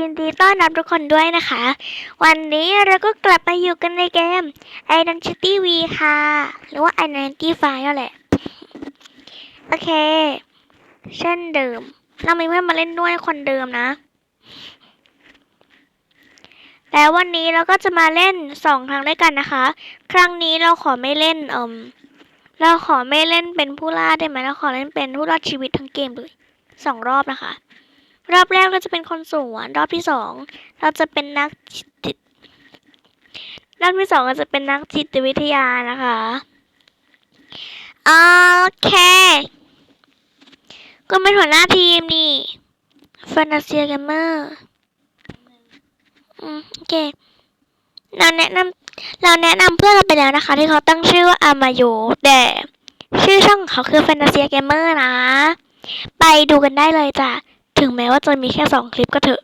ยินดีต้อนรับทุกคนด้วยนะคะ วันนี้เราก็กลับมาอยู่กันในเกม Identity V ค่ะ หรือว่า Identity V นั่นแหละ โอเค เช่นเดิม เรามีเพื่อนมาเล่นด้วยคนเดิมนะ แล้ววันนี้เราก็จะมาเล่นสองครั้งด้วยกันนะคะ ครั้งนี้เราขอไม่เล่นเอมเราขอไม่เล่นเป็นผู้ล่าได้ไหมเราขอเล่นเป็นผู้รอดชีวิตทั้งเกมเลยสองรอบนะคะ รอบแรกเราจะเป็นคนสวนรอบที่สองเราจะเป็นนักจิตรอบที่สองเราจะเป็นนักจิตวิทยานะคะโอเคก็เป็นหัวหน้าทีมนี่ฟานาเซียกัมเมอร์อืมโอเคเราแนะนำเราแนะนำเพื่อนเราไปแล้วนะคะ ที่เขาตั้งชื่อว่าอามาโยแต่ชื่อช่องของเขาคือ Fantasia Gamer นะ ไปดูกันได้เลยจ้ะ ถึงแม้ว่าจะมีแค่สองคลิปก็เถอะ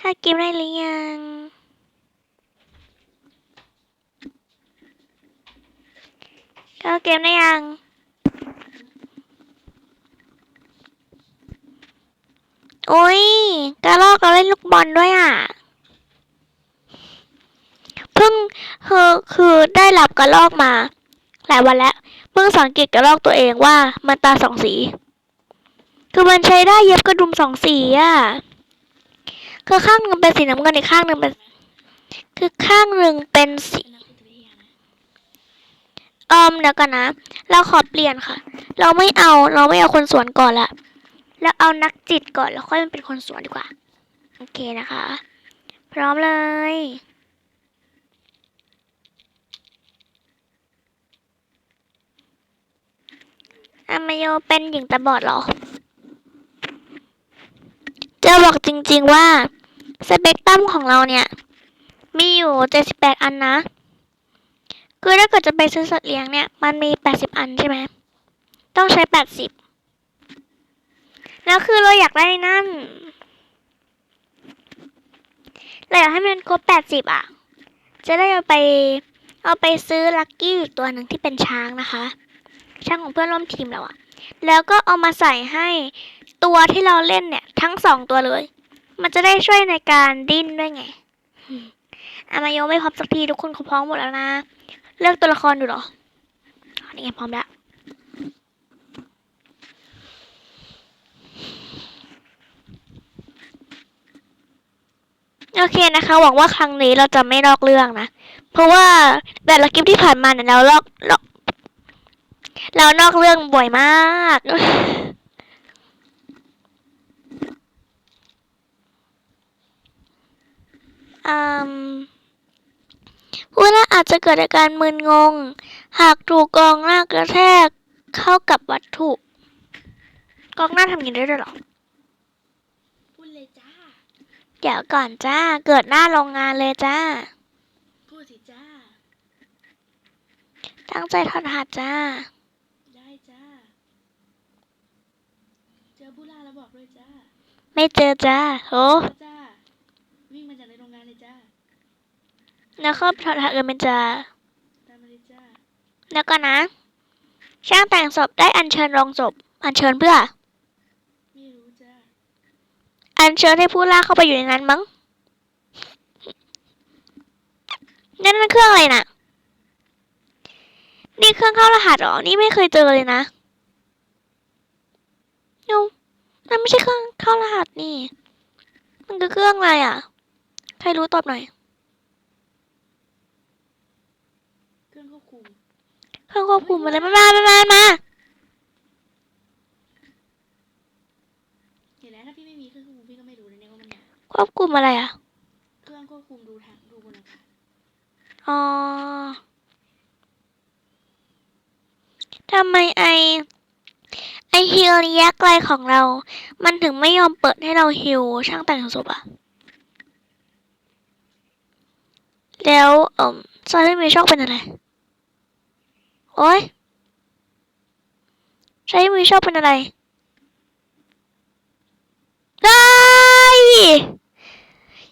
ถ้าเกมได้หรือยัง ก็เกมได้ยังโอ้ยกระลอกเราเล่นลูกบอลด้วยอะ เพิ่งคือคือได้รับกระลอกมา หลายวันแล้วเพิ่งสังเกตกระลอกตัวเองว่ามันตาสองสี คือมันใช้ได้เย็บกระดุมสองสีอะคือข้างหนึ่งเป็นสีน้ำเงินอีกข้างหนึ่งเป็น คือข้างหนึ่งเป็นสีเอิมเดี๋ยวกันนะ เราขอเปลี่ยนค่ะ เราไม่เอาเราไม่เอาคนสวนก่อนละแล้วเอานักจิตก่อนแล้วค่อยเป็นคนสวนดีกว่า โอเคนะคะ พร้อมเลย อามาโยเป็นหญิงตาบอดเหรอ จะบอกจริงๆว่า สเปกตรัมของเราเนี่ย มีอยู่ 78 อันนะ คือถ้าเกิดจะไปซื้อสัตว์เลี้ยงเนี่ย มันมี 80 อันใช่ไหม ต้องใช้ 80 แล้วคือเราอยากได้นั่นเราอยากให้มันครบ 80 อะ จะได้เอาไป เอาไปซื้อลัคกี้อีกตัวหนึ่งที่เป็นช้างนะคะ ช่างของเพื่อนร่วมทีมเราอะแล้วก็เอามาใส่ให้ตัวที่เราเล่นเนี่ย ทั้งสองตัวเลย มันจะได้ช่วยในการดิ้นด้วยไงอืมามาโยไม่พร้อมสักทีทุกคนเขาพร้อมหมดแล้วนะ เลือกตัวละครดูเหรออ๋อนี่ไงพร้อมแล้วโอเคนะคะ หวังว่าครั้งนี้เราจะไม่ลอกเรื่องนะ เพราะว่าแต่ละคลิปที่ผ่านมาเนี่ยเราลอกลอก เรานอกเรื่องบ่อยมาก อืมผู้ล่าอาจจะเกิดอาการมึนงง หากถูกกองหน้ากระแทกเข้ากับวัตถุ กองหน้าทำอย่างนี้ได้ด้วยเหรอพูดเลยจ้า เดี๋ยวก่อนจ้า เกิดหน้าโรงงานเลยจ้า พูดสิจ้า ตั้งใจทอดหัดจ้า ได้จ้า เจอผู้ล่าแล้วบอกด้วยจ้า ไม่เจอจ้าโหเจอจ้าวิ่งมาจากในโรงงานเลยจ้าแล้วก็ทอดหัดกันเป็นจ้าตามมาเลยจ้าแล้วก็นะ ช่างแต่งศพได้อัญเชิญโรงศพ อัญเชิญเพื่อ ไม่รู้จ้าอัญเชิญให้ผู้ล่าเข้าไปอยู่ในนั้นมั้งนั่นมันเครื่องอะไรน่ะ นี่เครื่องเข้ารหัสเหรอ นี่ไม่เคยเจอเลยนะเอ้า นั่นไม่ใช่เครื่องเข้ารหัสนี่ มันคือเครื่องอะไรอะ ใครรู้ตอบหน่อย เครื่องควบคุม เครื่องควบคุมอะไรมามามามามาเห็นแล้วถ้าพี่ไม่มีเครื่องควบคุมพี่ก็ไม่รู้นะเนี่ยว่ามันไหนควบคุมอะไรอะ เครื่องควบคุมดูทางดูบนอากาศอ๋อทำไมไอ ไอฮิลยักษ์ไรของเรา มันถึงไม่ยอมเปิดให้เราฮิลช่างแต่งศพอะแล้วเอ่มซอยไม่มีโชคเป็นอะไร โอ้ยซอยไม่มีโชคเป็นอะไรได้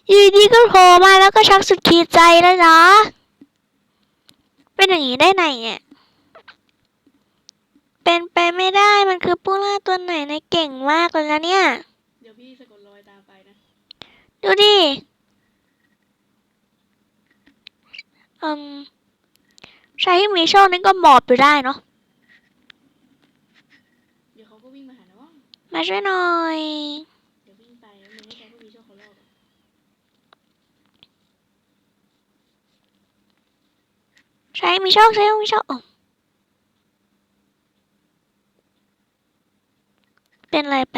อยู่ดีก็โผล่มาแล้วก็ชักสุดขีดใจเลยนะเป็นอย่างนี้ได้ไงเนี่ย ตัวไหนนายเก่งมากเลยนะเนี่ย เดี๋ยวพี่สะกดรอยตามไปนะ ดูดิอืมใช้ที่มีโชคนี่ก็หมอบอยู่ได้เนาะเดี๋ยวเขาก็วิ่งมาหาน้องมาช่วยหน่อย เดี๋ยววิ่งไปแล้วมึงให้เขาก็มีโชคเขารอบอะใช้มีโชคใช้มีโชคอ๋อ เป็นอะไรไป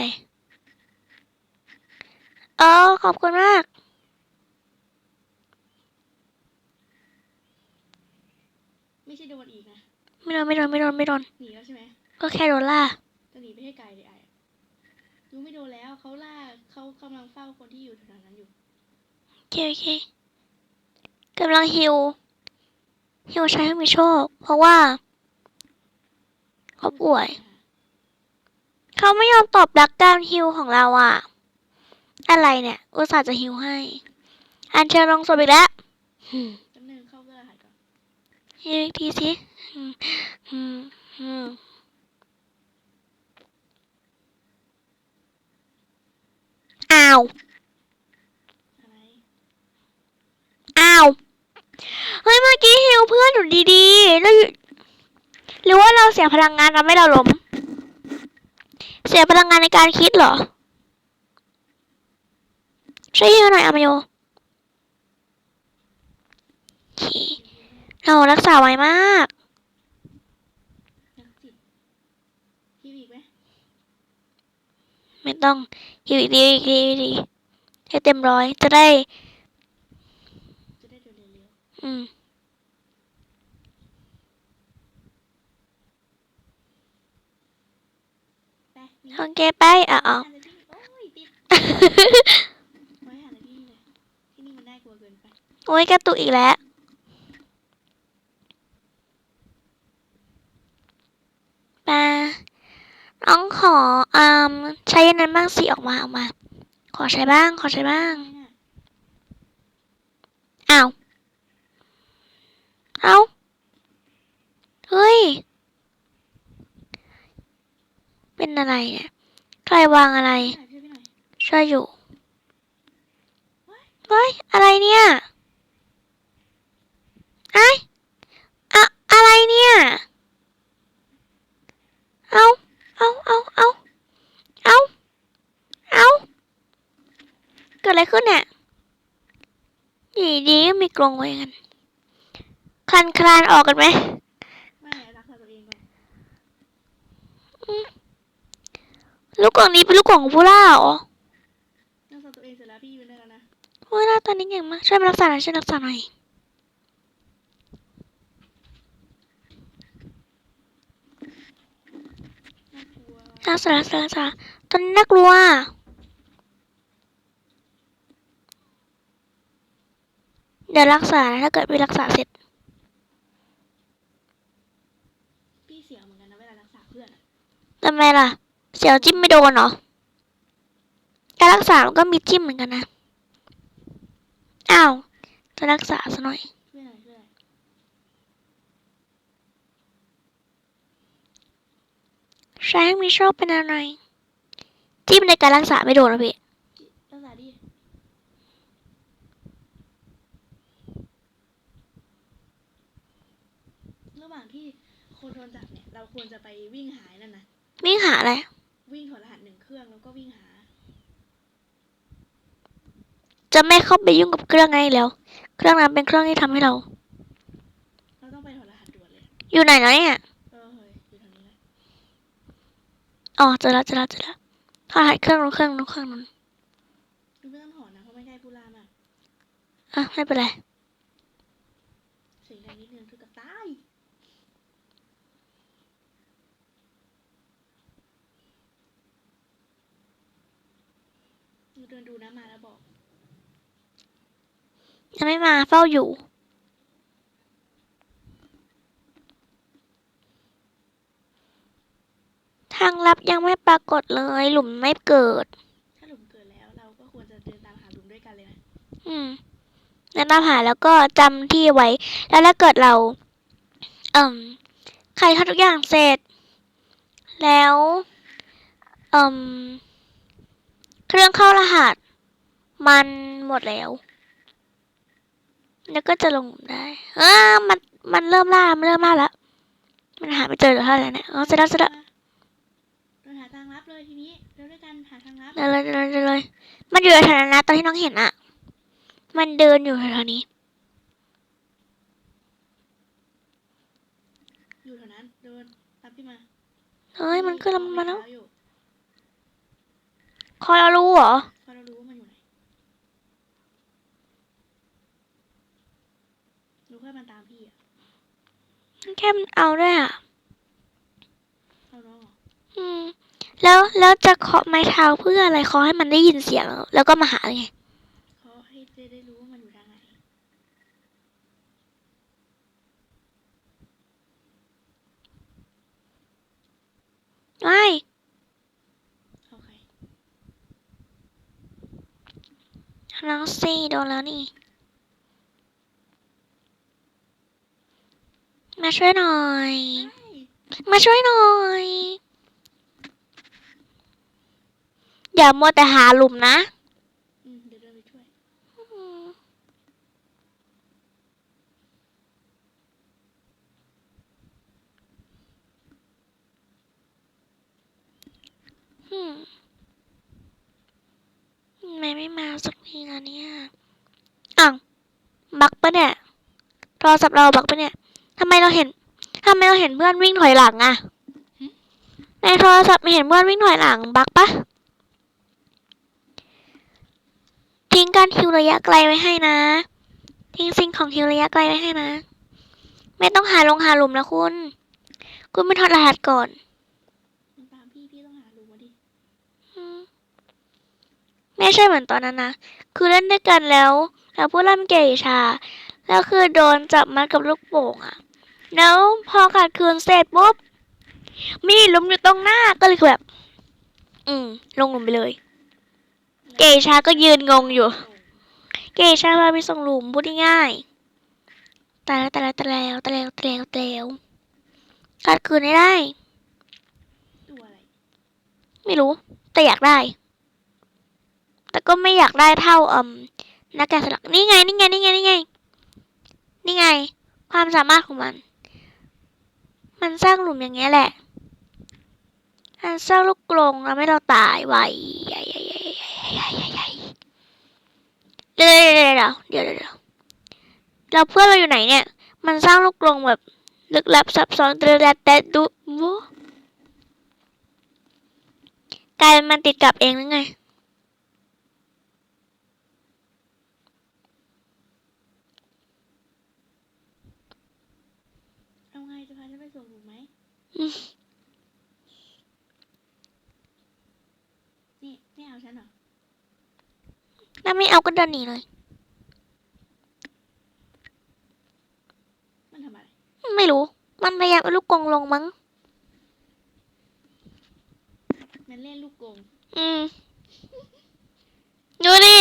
เออขอบคุณมากไม่ใช่โดนอีกนะไม่โดนไม่โดนไม่โดนไม่โดนหนีแล้วใช่ไหมก็แค่โดนล่าจะหนีไปให้ไกลเลยไอ้อะยูไม่โดนแล้วเขาล่าเขากำลังเฝ้าคนที่อยู่แถวๆนั้นอยู่โอเคโอเคกำลังฮิวฮิวใช้ให้มีโชค เพราะว่าเขาป่วย เขาไม่ยอมตอบรับการฮิวของเราอะอะไรเนี่ย อุตส่าห์จะฮิวให้ อันเชิญลงศพอีกแล้วอืมจำเนินเข้าเพื่อรหัสก่อนฮิวอีกทีสิอืมอืมอืมอ้าวอะไรอ้าว เฮ้ย เมื่อกี้ฮิวเพื่อนอยู่ดีๆ แล้วอยู่หรือว่าเราเสียพลังงานทำให้เราล้ม เสียพลังงานในการคิดเหรอ ช่วยฮิวหน่อยอามาโยโอเคเรารักษาไวมากนักจิตพี่มีอีกไหมไม่ต้องฮิวอีกทีอีกทีอีกทีให้เต็มร้อยจะได้จะได้เดินเร็วอืม ๆไปมีโอเคไปอะเอาหาอะไรที่โอ้ยติดไว้หาอะไรที่นี่เลยที่นี่มันน่ากลัวเกินไปโอ้ยกระตุกอีกแล้ว ปาน้องขออ่าใช้อันนั้นบ้างสิออกมาออกมา ขอใช้บ้าง ขอใช้บ้างไม่น่ะอ้าวเอาเฮ้ย เป็นอะไรเนี่ย ใครวางอะไรช่วยอยช่วยอยู่เฮ้ยอะไรเนี่ยไอ้อะอะไรเนี่ย เอาเอาเอาเอาเอาเอาเกิดอะไรขึ้นเนี่ยอยู่ดีก็มีกรงไว้กันคลันคลานออกกันไหมไม่รักตัวเองก่อน ลูกกรงนี้เป็นลูกกรงของผู้ล่าเหรอรักษาตัวเองเสร็จแล้วพี่ยืนได้แล้วนะผู้ล่าตัวนี้เก่งมากช่วยมารักษาหน่อยช่วยรักษาหน่อยน่ากลัวรักษารักษารักษาตอนนี้น่ากลัวเดี๋ยวรักษานะถ้าเกิดไม่รักษาเสร็จพี่เสียวเหมือนกันนะเวลารักษาเพื่อนอะทำไมล่ะ เสียวจิ้มไม่โดนเหรอ การรักษามันก็มีจิ้มเหมือนกันนะ อ้าว จะรักษาซะหน่อยช่วยหน่อยช่วยหน่อยใช้ให้มีโชคเป็นอะไร จิ้มในการรักษาไม่โดนนะพี่รักษาดิระหว่างที่คนโดนจับเนี่ย เราควรจะไปวิ่งหายนั่นนะ วิ่งหาอะไร วิ่งถอดรหัสหนึ่งเครื่องแล้วก็วิ่งหา จะไม่เข้าไปยุ่งกับเครื่องนั้นอีกแล้ว เครื่องนั้นเป็นเครื่องที่ทำให้เรา เราต้องไปถอดรหัสด่วนเลย อยู่ไหนแล้วเนี่ย เออเฮ้ยอยู่ทางนี้แหละอ๋อเจอแล้วเจอแล้วเจอแล้วถอดรหัสเครื่องนู้นเครื่องนู้นเครื่องนู้นคุณไม่ต้องถอดนะเพราะไม่ได้ผู้ล่ามาก อะไม่เป็นไร เสียงดังนิดนึงคือกับตายเดินดูนะมาแล้วบอก ยังไม่มาเฝ้าอยู่ ทางลับยังไม่ปรากฏเลย หลุมไม่เกิด ถ้าหลุมเกิดแล้วเราก็ควรจะเดินตามหาหลุมด้วยกันเลยนะอืมแล้วตามหาแล้วก็จำที่ไว้ แล้วถ้าเกิดเรา เอ่มใครทำทุกอย่างเสร็จ แล้วเอ่มเครื่องเข้ารหัส มันหมดแล้ว แล้วก็จะลงได้อ่ามันมันเริ่มล่ามันเริ่มล่าแล้วมันหาไม่เจอหรือเท่าไหร่เนี่ยอ๋อเสร็จแล้วเสร็จแล้วเราหาทางลับเลยทีนี้เราด้วยกันหาทางลับเดินเลยเดินเลยเดินเลย มันอยู่แถวนั้นนะตอนที่น้องเห็นอะมันเดินอยู่แถวๆนี้ อยู่แถวนั้นเดินตามพี่มาเฮ้ยมันขึ้นแล้วมันมาแล้วเออยู่คอยเรารู้เหรอ พอเรารู้ว่ามันอยู่ไหนรู้แค่มันตามพี่อะ แค่มันเอาด้วยอะเอาน้องเหรออืม แล้วแล้วจะเคาะไม้เท้าเพื่ออะไรเคาะให้มันได้ยินเสียง แล้วก็มาหาไงเขาให้เจได้รู้ว่ามันอยู่ทางไหนไม่โอเคน้องซีโดนแล้วนี่ มาช่วยหน่อย มาช่วยหน่อย อย่ามัวแต่หาหลุมนะอืมเดี๋ยวเดินไปช่วยอืมทำไมไม่มาสักทีล่ะเนี่ยอ้าวบักปะเนี่ยโทรศัพท์เราบักปะเนี่ย ทำไมเราเห็นทำไมเราเห็นเพื่อนวิ่งถอยหลังอะในโทรศัพท์ไม่เห็นเพื่อนวิ่งถอยหลังบักปะทิ้งการฮิวระยะไกลไว้ให้นะ ทิ้งสิ่งของฮิวระยะไกลไว้ให้นะ ไม่ต้องหาลงหาหลุมนะคุณ คุณไปถอดรหัสก่อนมันตามพี่พี่ต้องหารู้มาดิอืมไม่ใช่เหมือนตอนนั้นนะ คือเล่นด้วยกันแล้ว แล้วผู้เล่นเกย์ชา แล้วคือโดนจับมัดกับลูกโป่งอะ แล้วพอขาดคืนเสร็จปุ๊บมีหลุมอยู่ตรงหน้าก็เลยแบบ อืม ลงหลุมไปเลย เกย์ชาก็ยืนงงอยู่ เกย์ชาพาไปส่งหลุมพูดง่ายๆแต่แล้วแต่แล้วแต่แล้วแต่แล้วแต่แล้วแต่แล้วขาดคืนไม่ได้ ไม่รู้ แต่อยากได้ แต่ก็ไม่อยากได้เท่าอมนักแกะสลักนี่ไงนี่ไงนี่ไงนี่ไงนี่ไง ความสามารถของมัน มันสร้างหลุมอย่างเงี้ยแหละ มันสร้างลูกกรงแล้วไม่ให้เราตายไวใหญ่ใหญ่ใหญ่ใหญ่ใหญ่ใหญ่ใหญ่เดี๋ยวเดี๋ยวเดี๋ยวเดี๋ยวเราเพื่อนเราอยู่ไหนเนี่ย มันสร้างลูกกรงแบบลึกลับซับซ้อนแต่แต่แต่ดูว้กลายเป็นมันติดกับเองหรือไง เอาไงจะพาฉันไปส่งหลุมไหม อืม นี่ไม่เอาฉันเหรอถ้าไม่เอาก็เดินหนีเลย มันทำอะไร ไม่รู้ มันพยายามเอาลูกกรงลงมั้ง มันเล่นลูกกง อืม ดูดิ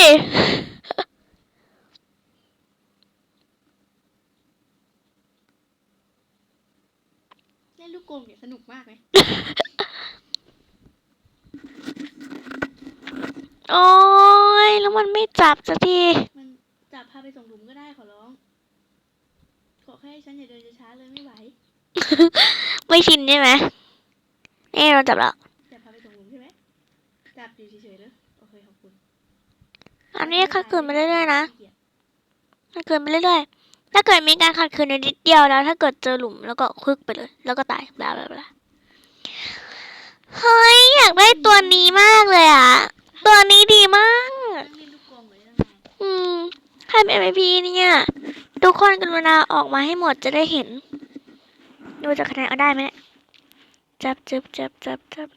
เล่นลูกกงเนี่ยสนุกมากไหมโอ้ยแล้วมันไม่จับสักที มันจับพาไปส่งหลุมก็ได้ขอร้อง ขอแค่ฉันอย่าเดินช้าๆเลยไม่ไหว ไม่ชินใช่ไหมนี่เราจับแล้วจับพาไปส่งหลุมใช่ไหมจับอยู่เฉยๆเลยโอเคขอบคุณ อันนี้ขัดขืนไปเรื่อยๆนะขี้เกียจขัดขืนไปเรื่อยๆ ถ้าเกิดมีการขัดขืนนิดเดียวแล้ว ถ้าเกิดเจอหลุมแล้วก็คึกไปเลย แล้วก็ตายบลาบลาบลาเฮ้ยอยากได้ตัวนี้มากเลยอะตัวนี้ดีมากนั่งเล่นลูกกงเหมือนตั้งนานอืมใครเป็น MVP เนี่ย ทุกคนกรุณาออกมาให้หมดจะได้เห็น ดูจากคะแนนเอาได้ไหมเนี่ยจับจับจับจับจับ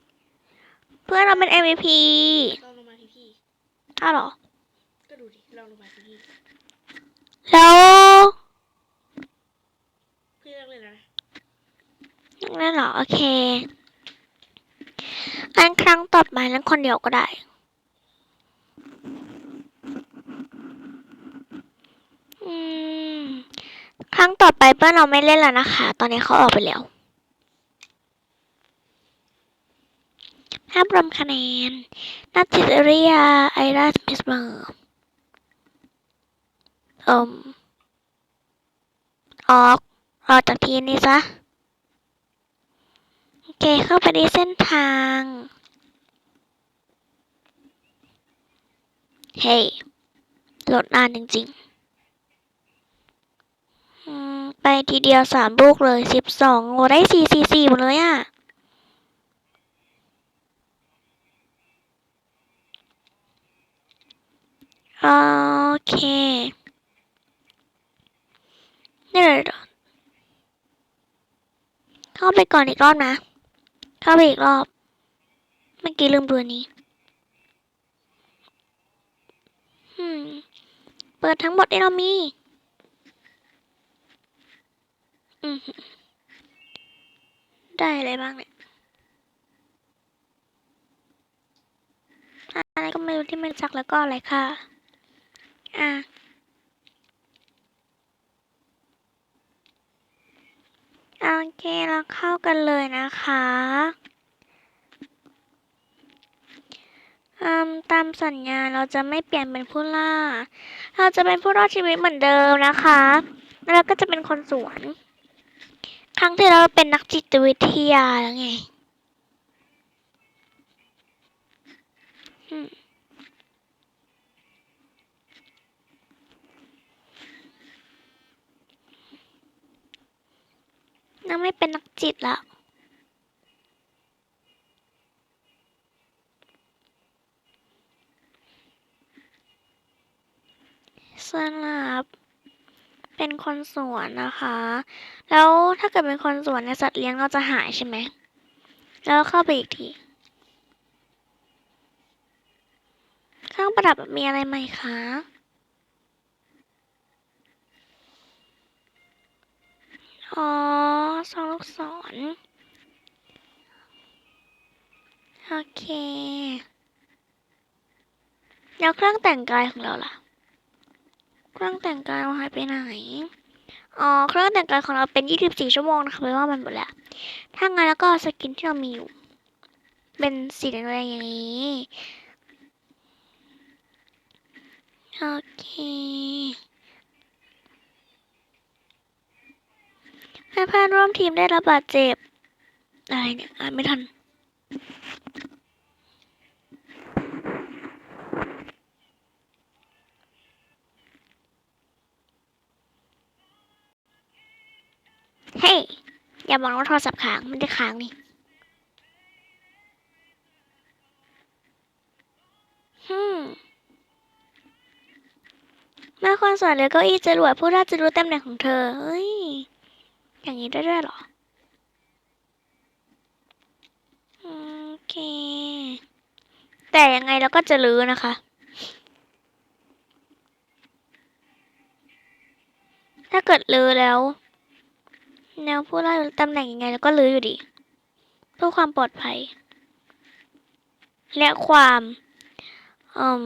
เพื่อนเราเป็น MVP ลองลงมาที่พี่อ้าวเหรอ ก็ดูดิลองลงมาที่พี่แล้ว พี่เลิกเลยแล้วนะ นั่เหรอ โอเคอันครั้งต่อไปนั้นคนเดียวก็ได้ครั้งต่อไปเพื่อนเราไม่เล่นแล้วนะคะ ตอนนี้เขาออกไปแล้วถ้าบรวมคะแนนนัทจิตเรีย ไอราสมิสเมอร์อม ออก ออกจากทีนี้ซะ เคเข้าไปในเส้นทาง เฮ้ยโหลดนานจริงๆ ไปทีเดียวสามลูกเลยสิบสองโอได้สี่สี่สี่หมดเลยอะ โอเค นี่เลยเข้าไปก่อนอีกรอบนะ เข้าไปอีกรอบ เมื่อกี้ลืมดูอันนี้อืมเปิดทั้งหมดที่เรามีอืมได้อะไรบ้างเนี่ย อะไรก็ไม่รู้ที่มันสักแล้วก็อะไรค่ะ อะ โอเคเราเข้ากันเลยนะคะตามสัญญาเราจะไม่เปลี่ยนเป็นผู้ล่า เราจะเป็นผู้รอดชีวิตเหมือนเดิมนะคะ แล้วก็จะเป็นคนสวน ครั้งที่เราเป็นนักจิตวิทยาแล้วไงอืม เราไม่เป็นนักจิตละสลับเป็นคนสวนนะคะ แล้วถ้าเกิดเป็นคนสวนในยสัตว์เลี้ยงเราจะหายใช่ไหม แล้วเข้าไปอีกที เครื่องประดับมีอะไรไหมคะ อ๋อสองลูกศร โอเค แล้วเครื่องแต่งกายของเราล่ะ เครื่องแต่งกายเราหายไปไหน อ๋อ เครื่องแต่งกายของเราเป็น 24 ชั่วโมงนะคะไม่ว่ามันหมดแล้ว ถ้างั้นแล้วก็สกินที่เรามีอยู่ เป็นสีแดงๆอย่างนี้ โอเค ให้เพื่อนร่วมทีมได้รับบาดเจ็บ อะไรเนี่ยอ่านไม่ทัน เฮ้ย อย่าบอกว่าโทรศัพท์ค้างมันจะค้างนี่ฮึมเมื่อคนสอนเหลือเก้าอี้จรวดผู้ราจะรู้ตำแหน่งของเธอ เฮ้ย อย่างนี้ได้ด้วยหรอ โอเค แต่ยังไงเราก็จะรู้อนะคะ ถ้าเกิดลื้อแล้ว แนวผู้ล่ารู้ตำแหน่งยังไงแล้วก็ลื้ออยู่ดี เพื่อความปลอดภัย และความ อืม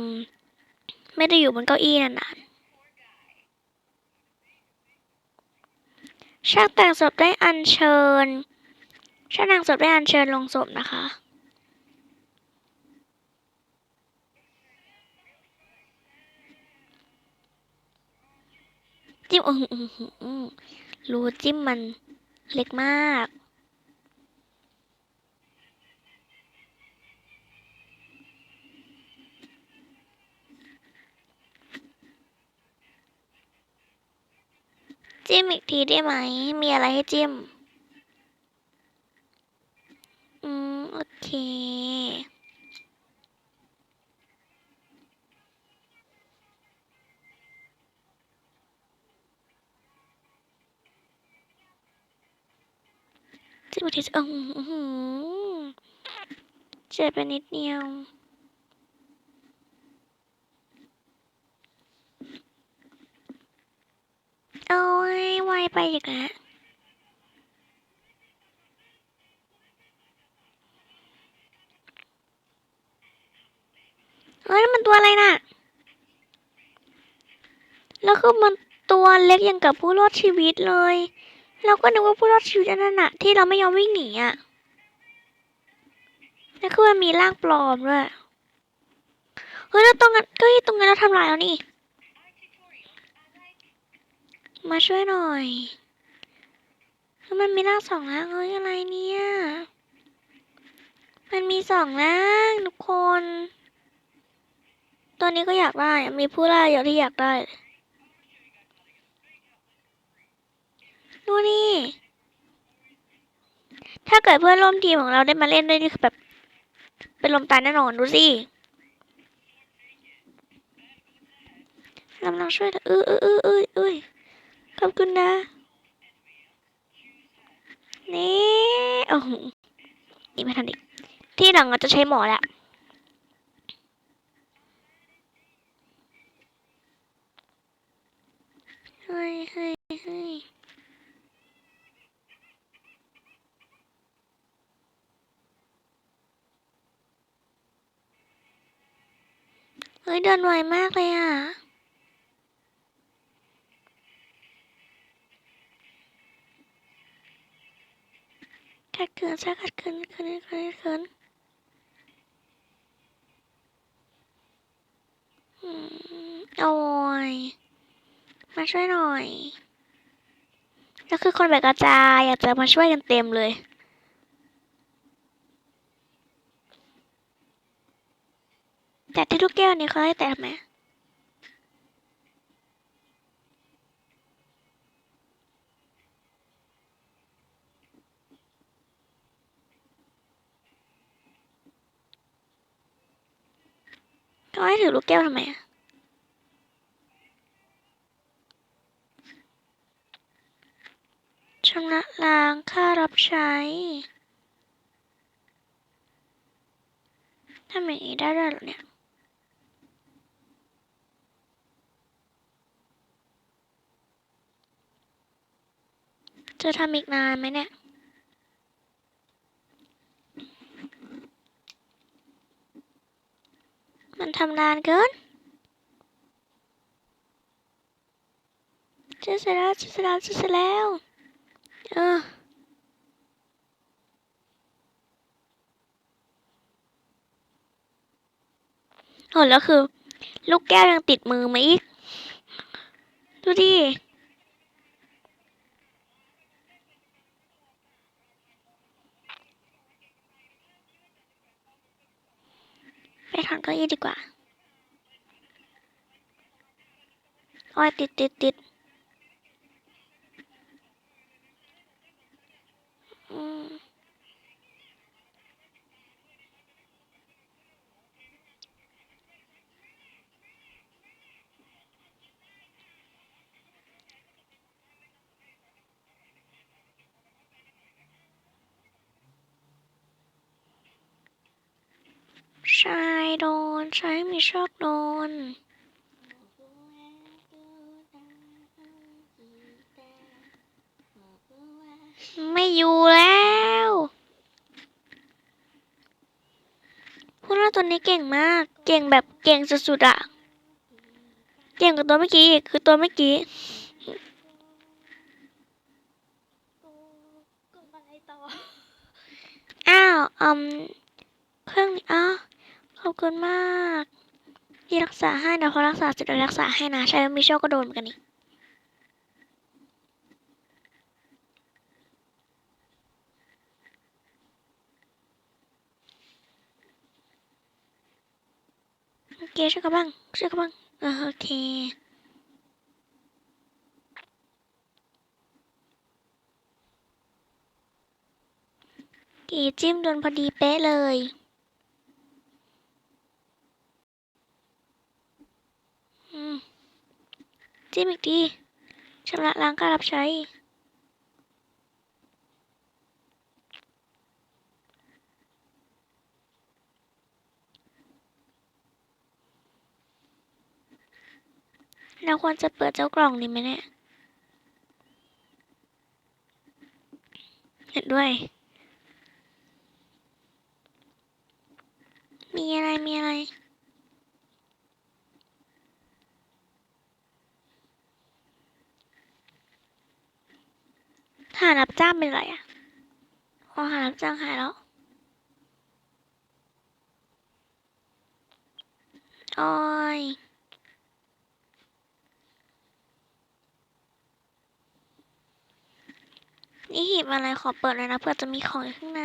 ไม่ได้อยู่บนเก้าอี้นานๆ ช่างแต่งศพได้อัญเชิญ ช่างแต่งศพได้อัญเชิญลงศพนะคะ จิ้มอือหือหือหือรูจิ้มมันเล็กมาก จิ้มอีกทีได้ไหม มีอะไรให้จิ้ม อืม โอเค จิ้มอีกทีอือหือเจ็บไปนิดเดียว โอ้ยไวไปอีกแล้วเฮ้ยมันตัวอะไรน่ะ แล้วคือมันตัวเล็กย่างกับผู้รอดชีวิตเลย เราก็นึกว่าผู้รอดชีวิตนนั้นน่ะ ที่เราไม่ยอมวิ่งหนีอะแล้วคือมันมีร่างปลอมด้วย เฮ้ยแล้วตรงนั้นก็ตรงนั้นเราทำลายแล้วนี่ มาช่วยหน่อยแล้วมันมีร่างสองร่างเฮ้ยอะไรเนี่ย มันมีสองร่างทุกคน ตอนนี้ก็อยากได้ มีผู้ล่าเยอะที่อยากได้ ดูนี่ ถ้าเกิดเพื่อนร่วมทีมของเราได้มาเล่นด้วยนี่คือแบบ เป็นลมตายแน่นอนดูสิกำลังช่วยเออเออเออเออเออ ขอบคุณนะ นี่โอ้โหนี่ไม่ทันอีก ที่หลังเราจะใช้หมอแหละเฮ้ยเฮ้ยเฮ้ยเฮ้ยเดินไวมากเลยอะ ขัดขื นซะขัดขืนขัดขืนขัดขืนโอ้ยมาช่วยหน่อยแล้วคือคนแบบกระจายอยากจะมาช่วยกันเต็มเลยแต่ที่ลูกแก้วนี่เขาให้แต่ทำไม เขาให้ถือลูกแก้วทำไมอะชำระล้างค่ารับใช้ทำอย่างนี้ได้ด้วยหรอเนี่ยจะทำอีกนานไหมเนี่ย มันทำนานเกินจะเสร็จแล้วจะเสร็จแล้วจะเสร็จแล้ว เออโหแล้วคือ ลูกแก้วยังติดมือมาอีก ดูดิ ไปถอนเก้าอี้ดีกว่าโอ้ยติดติดติดอืมชาย โดนชายมีโชคโดนไม่อยู่แล้วพวกเราตัวนี้เก่งมาก เก่งแบบเก่งสุดๆอะเก่งกว่าตัวเมื่อกี้อีกคือตัวเมื่อกี้กดอะไรต่ออ้าวอืมเครื่องนี้อ้าว ขอบคุณมากที่รักษาให้นะพอรักษาเสร็จแล้วรักษาให้นะใช่มีโชคก็โดนเหมือนกันนี่โอเคช่วยกันบ้างช่วยกันบ้างเออโอเคกี่จิ้มโดนพอดีเป๊ะเลย อืม จิ้มอีกทีชำระล้างการรับใช้ เราควรจะเปิดเจ้ากล่องนี้ไหมเนี่ยเห็นด้วย จ้างเป็นไรอะพอหารับจ้างหายแล้ว โอ้ยนี่หีบอะไรขอเปิดเลยนะเพื่อจะมีของข้างใน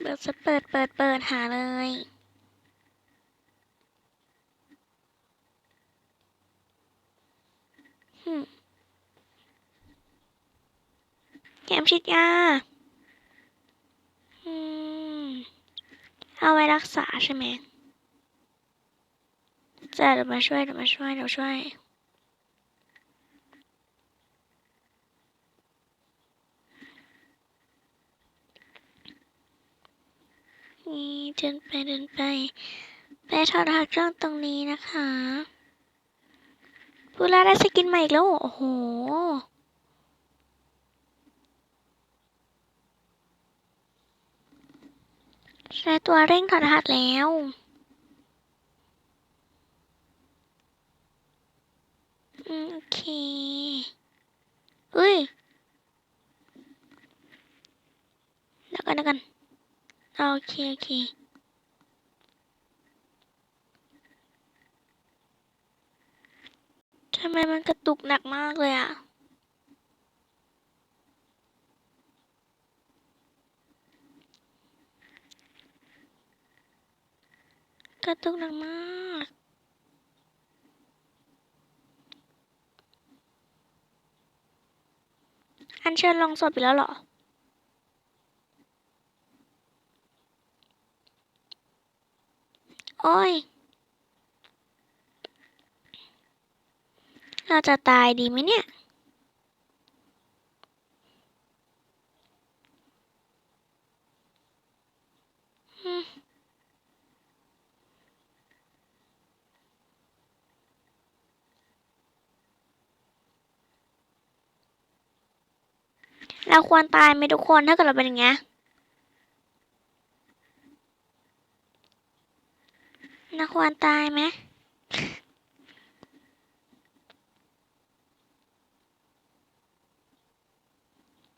เปิดจะเปิดเปิดเปิดหาเลย ข็มฉีดยาเอาไว้รักษาใช่ไหมจะเดี๋ยวมาช่วยเดี๋ยวมาช่วยเดี๋ยวช่วยนี่เดินไปเดินไป ไปทอดทอดเครื่องตรงนี้นะคะพูลาได้สกินใหม่อีกแล้ว โอ้โห ใช้ตัวเร่งถอดรหัสแล้ว อืม โอเคอุ้ยเดี๋ยวกันเดี๋ยวกัน โอเค โอเคทำไมมันกระตุกหนักมากเลยอะ กระตุกหนักมากอันเชิญลงศพอีกแล้วเหรอ โอ้ย เราจะตายดีไหมเนี่ย อืม เราควรตายไหมทุกคนถ้าเกิดเราเป็นอย่างเงี้ยเราควรตายไหม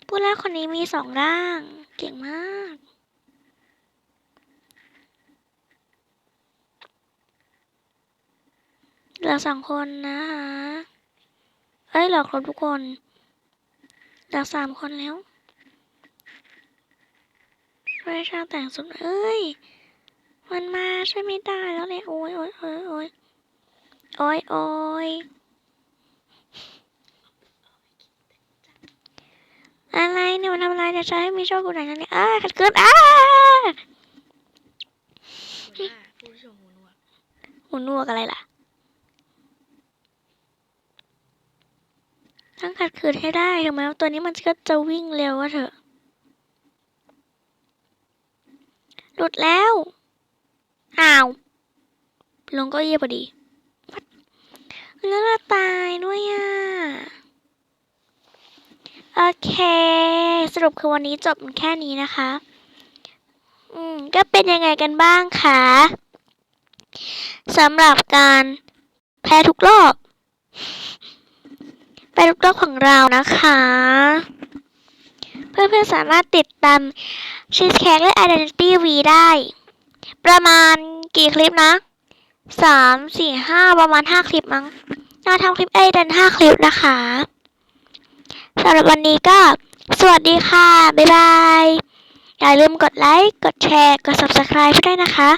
ผู้แรกคนนี้มีสองร่าง เก่งมากเหลือสองคนนะคะเอ้ยเหลือครบทุกคน เหลือสามคนแล้วช่วยช่างแต่งสุดเอ้ย มันมาช่วยไม่ได้แล้วเลยโอ้ยโอ้ยโอ้ยโอ้ยโอ้ยโอ้ยอะไรเนี่ยมันทำอะไรเนี่ยจะให้มีโชคกูไหนกันเนี่ยอ้าขัดเกินอ้าหัวหน้าผู้ชมหูหนวกหูหนวกอะไรล่ะ ต้องขัดขืนให้ได้ถึงแม้ว่าตัวนี้มันก็จะวิ่งเร็วก็เถอะ หลุดแล้ว อ้าว ลงก็เยี่ยพอดีแล้วเราตายด้วยอะ โอเค สรุปคือวันนี้จบแค่นี้นะคะ อืม ก็เป็นยังไงกันบ้างคะสำหรับการแพ้ทุกรอบ แพ้ทุกรอบของเรานะคะ เพื่อนๆสามารถติดตามชีสแคกและ Identity V ได้ ประมาณกี่คลิปนะสามสี่ห้าประมาณห้าคลิปมั้งน่าทำคลิปไอเดนห้าคลิปนะคะสำหรับวันนี้ก็ สวัสดีค่ะ บ๊ายบาย อย่าลืมกดไลค์ กดแชร์ กด subscribe ด้วยนะคะ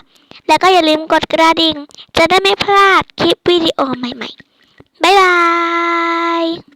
แล้วก็อย่าลืมกดกระดิ่ง จะได้ไม่พลาดคลิปวิดีโอใหม่ๆ 拜拜。